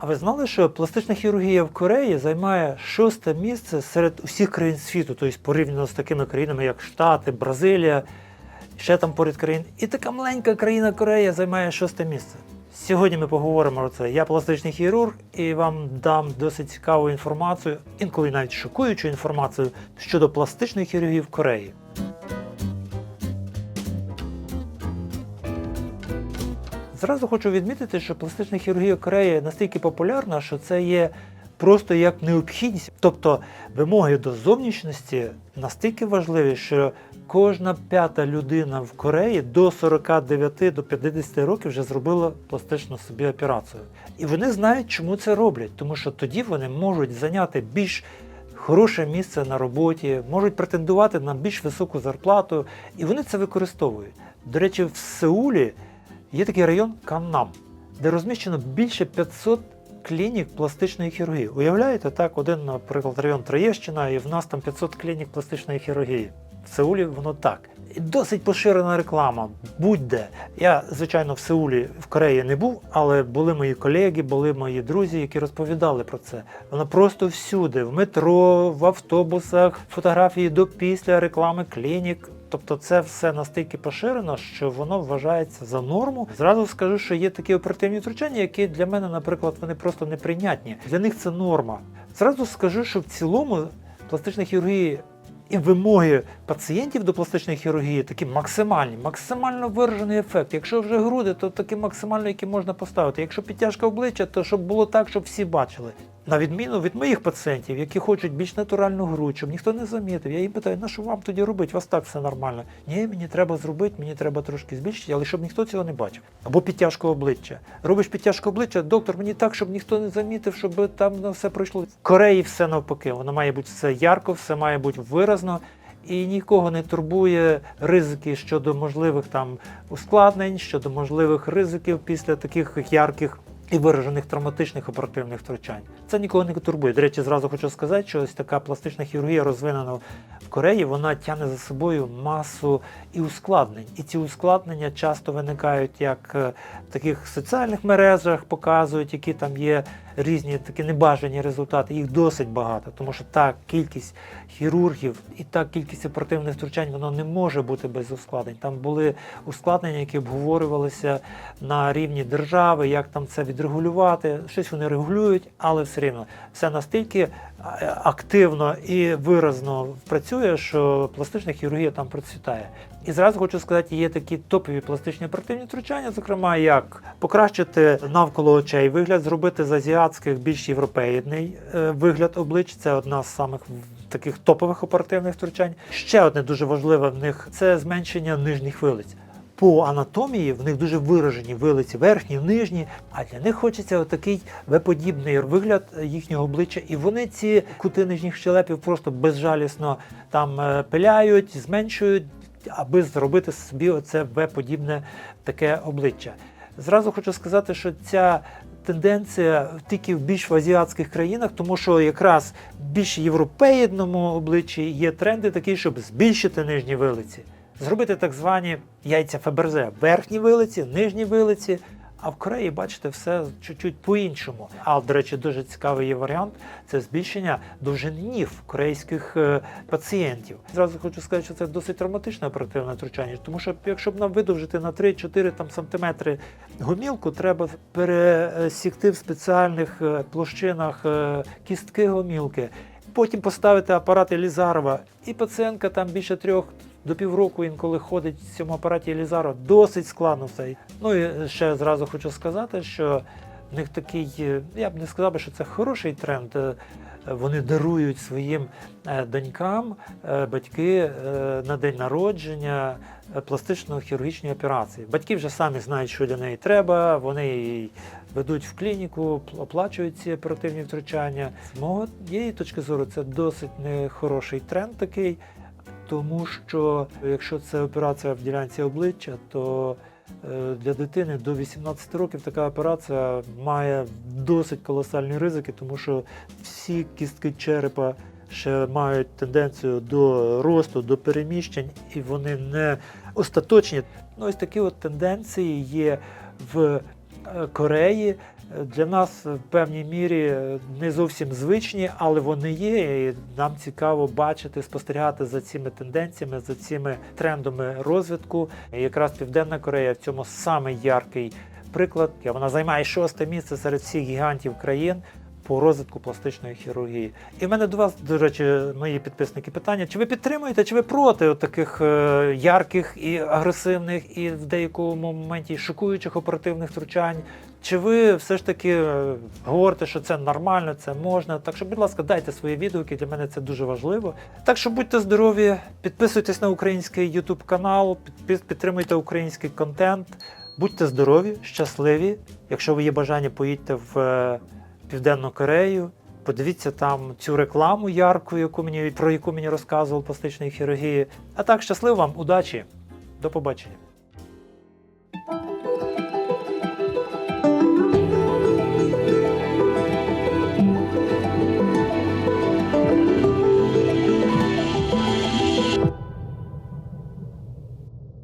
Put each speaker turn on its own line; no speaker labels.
А ви знали, що пластична хірургія в Кореї займає шосте місце серед усіх країн світу, тобто порівняно з такими країнами, як Штати, Бразилія, ще там поряд країн. І така маленька країна Корея займає шосте місце. Сьогодні ми поговоримо про це. Я пластичний хірург і вам дам досить цікаву інформацію, інколи навіть шокуючу інформацію щодо пластичної хірургії в Кореї. Зразу хочу відмітити, що пластична хірургія Кореї настільки популярна, що це є просто як необхідність. Тобто вимоги до зовнішності настільки важливі, що кожна п'ята людина в Кореї до 49 до 50 років вже зробила пластичну собі операцію. І вони знають, чому це роблять, тому що тоді вони можуть зайняти більш хороше місце на роботі, можуть претендувати на більш високу зарплату, і вони це використовують. До речі, в Сеулі є такий район Каннам, де розміщено більше 500 клінік пластичної хірургії. Уявляєте, так, один, наприклад, район Троєщина, і в нас там 500 клінік пластичної хірургії. В Сеулі воно так. І досить поширена реклама. Будь-де. Я, звичайно, в Сеулі, в Кореї не був, але були мої колеги, були мої друзі, які розповідали про це. Вона просто всюди, в метро, в автобусах, фотографії до після реклами клінік. Тобто це все настільки поширено, що воно вважається за норму. Зразу скажу, що є такі оперативні втручання, які для мене, наприклад, вони просто неприйнятні. Для них це норма. Зразу скажу, що в цілому пластична хірургія і вимоги пацієнтів до пластичної хірургії такі максимальні, максимально виражений ефект. Якщо вже груди, то такі максимально, які можна поставити. Якщо підтяжка обличчя, то щоб було так, щоб всі бачили. На відміну від моїх пацієнтів, які хочуть більш натуральну грудь, щоб ніхто не замітив. Я їм питаю, на що вам тоді робити? У вас так все нормально. Ні, мені треба зробити, мені треба трошки збільшити, але щоб ніхто цього не бачив. Або підтяжку обличчя. Робиш підтяжку обличчя, доктор, мені так, щоб ніхто не замітив, щоб там на все пройшло. В Кореї все навпаки. Воно має бути все ярко, все має бути виразно. І нікого не турбує ризики щодо можливих там ускладнень, щодо можливих ризиків після таких ярких і виражених травматичних оперативних втручань. Це нікого не турбує. До речі, зразу хочу сказати, що ось така пластична хірургія розвинена в Кореї, вона тягне за собою масу і ускладнень. І ці ускладнення часто виникають як е, в таких соціальних мережах, показують, які там є різні такі небажані результати. Їх досить багато, тому що та кількість хірургів і та кількість оперативних втручань воно не може бути без ускладнень. Там були ускладнення, які обговорювалися на рівні держави, як там це відрегулювати. Щось вони регулюють, але все рівно все настільки е, активно і виразно працює, що пластична хірургія там процвітає. І зразу хочу сказати, є такі топові пластичні оперативні втручання, зокрема, як покращити навколо очей вигляд, зробити з азіатських більш європейний е, вигляд облич. Це одна з самих таких топових оперативних втручань. Ще одне дуже важливе в них це зменшення нижніх вилиць. По анатомії в них дуже виражені вилиці верхні, нижні, а для них хочеться отакий веподібний вигляд їхнього обличчя, і вони ці кути нижніх щелепів просто безжалісно там е, пиляють, зменшують, аби зробити собі оце В-подібне таке обличчя. Зразу хочу сказати, що ця тенденція тільки в більш в азіатських країнах, тому що якраз в більш європейному обличчі є тренди такі, щоб збільшити нижні вилиці, зробити так звані яйця Фаберзе, верхні вилиці, нижні вилиці. А в Кореї, бачите, все чуть-чуть по-іншому. А, до речі, дуже цікавий є варіант це збільшення довжини ніг корейських е, пацієнтів. Зразу хочу сказати, що це досить травматичне оперативне втручання, тому що якщо б нам видовжити на 3-4 там, сантиметри гомілку, треба пересікти в спеціальних е, площинах е, кістки гомілки. Потім поставити апарат Елізарова, і пацієнтка там більше трьох до півроку інколи ходить в цьому апараті Елізарова. Досить складно все. Ну і ще зразу хочу сказати, що в них такий, е, я б не сказав, що це хороший тренд. Е, Вони дарують своїм е, донькам батьки на день народження пластично-хірургічні операції. Батьки вже самі знають, що для неї треба. Вони її ведуть в клініку, оплачують ці оперативні втручання. З моєї точки зору, це досить нехороший тренд такий, тому що якщо це операція в ділянці обличчя, то е, для дитини до 18 років така операція має досить колосальні ризики, тому що всі кістки черепа ще мають тенденцію до росту, до переміщень, і вони не остаточні. Ну, ось такі от тенденції є в Кореї для нас в певній мірі е, не зовсім звичні, але вони є. І нам цікаво бачити, спостерігати за цими тенденціями, за цими трендами розвитку. І якраз Південна Корея в цьому саме яркий приклад. Вона займає шосте місце серед всіх гігантів країн. По розвитку пластичної хірургії. І в мене до вас, до речі, мої підписники, питання: чи ви підтримуєте, чи ви проти таких е, ярких і агресивних, і в деякому моменті шокуючих оперативних втручань? Чи ви все ж таки е, говорите, що це нормально, це можна? Так що, будь ласка, дайте свої відгуки, для мене це дуже важливо. Так що будьте здорові, підписуйтесь на український YouTube канал, підтримуйте український контент. Будьте здорові, щасливі. Якщо ви є бажання, поїдьте в е, Південну Корею. Подивіться там цю рекламу ярку, яку мені про яку мені розказував пластичної хірургії. А так, щасливо вам, удачі, до побачення.